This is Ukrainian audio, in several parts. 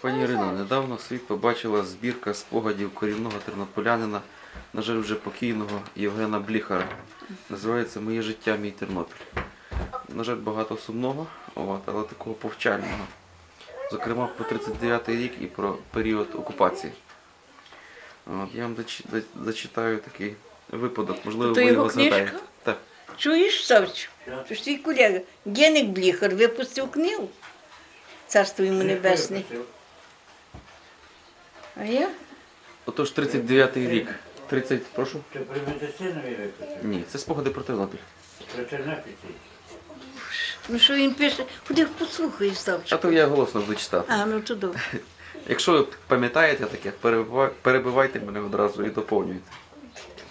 Пані Ірино, недавно світ побачила збірка спогадів корінного тернополянина, на жаль, вже покійного Євгена Бліхара. Називається Моє життя, мій Тернопіль. На жаль, багато сумного, але такого повчального. Зокрема, про 39-й рік і про період окупації. От, я вам зачитаю такий випадок, можливо, То ви його згадаєте. Так. Чуєш, Савчу? Що ж твій колега Геник Бліхар випустив книгу? Царство йому небесне. А я? Отож, 39-й рік. 30, прошу? Це при медицинові? Ні, це спогади про Тернопіль. Про Тернопільці? Ну що він пише? Куди послухаєш, А то я голосно буду читати. А, ну то добре. Якщо ви пам'ятаєте таке, перебива- перебивайте мене одразу і доповнюйте.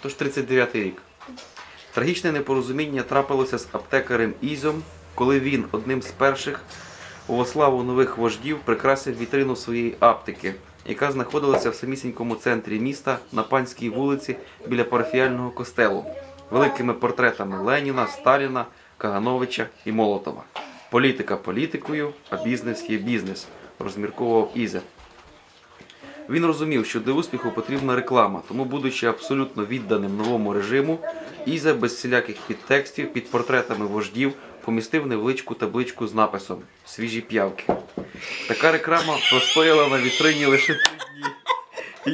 Тож 39-й рік. Трагічне непорозуміння трапилося з аптекарем Ізом, коли він одним з перших у ославу нових вождів прикрасив вітрину своєї аптеки, яка знаходилася в самісінькому центрі міста на панській вулиці біля парафіального костелу, великими портретами Леніна, Сталіна, Кагановича і Молотова. Політика політикою, а бізнес є бізнес, розмірковував Іза. Він розумів, що для успіху потрібна реклама, тому, будучи абсолютно відданим новому режиму, Іза без всіляких підтекстів під портретами вождів помістив невеличку табличку з написом Свіжі п'явки. Така реклама простояла на вітрині лише три дні.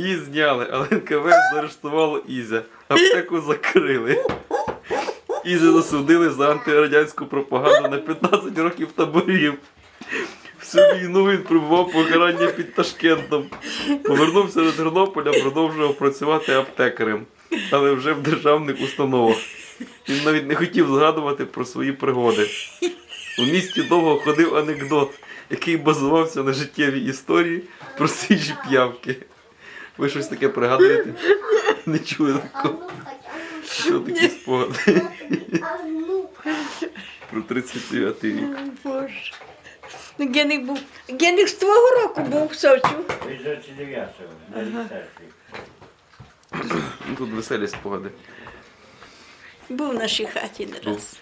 Її зняли, але НКВ заарештувало Ізя. Аптеку закрили. Ізя засудили за антирадянську пропаганду на 15 років таборів. Всю війну він пробував покарання під Ташкентом. Повернувся до Тернополя, продовжував працювати аптекарем, але вже в державних установах. Він навіть не хотів згадувати про свої пригоди. У місті довго ходив анекдот, який базувався на життєвій історії про свіжі п'явки. Ви щось таке пригадуєте? Не чули такого? Що такі спогади? Про 39 рік. Ой, Боже. Ну, Геник був. Геник з твого року був, 29-го, на старший. Ну, Тут веселі спогади. Був в нашій хаті не раз.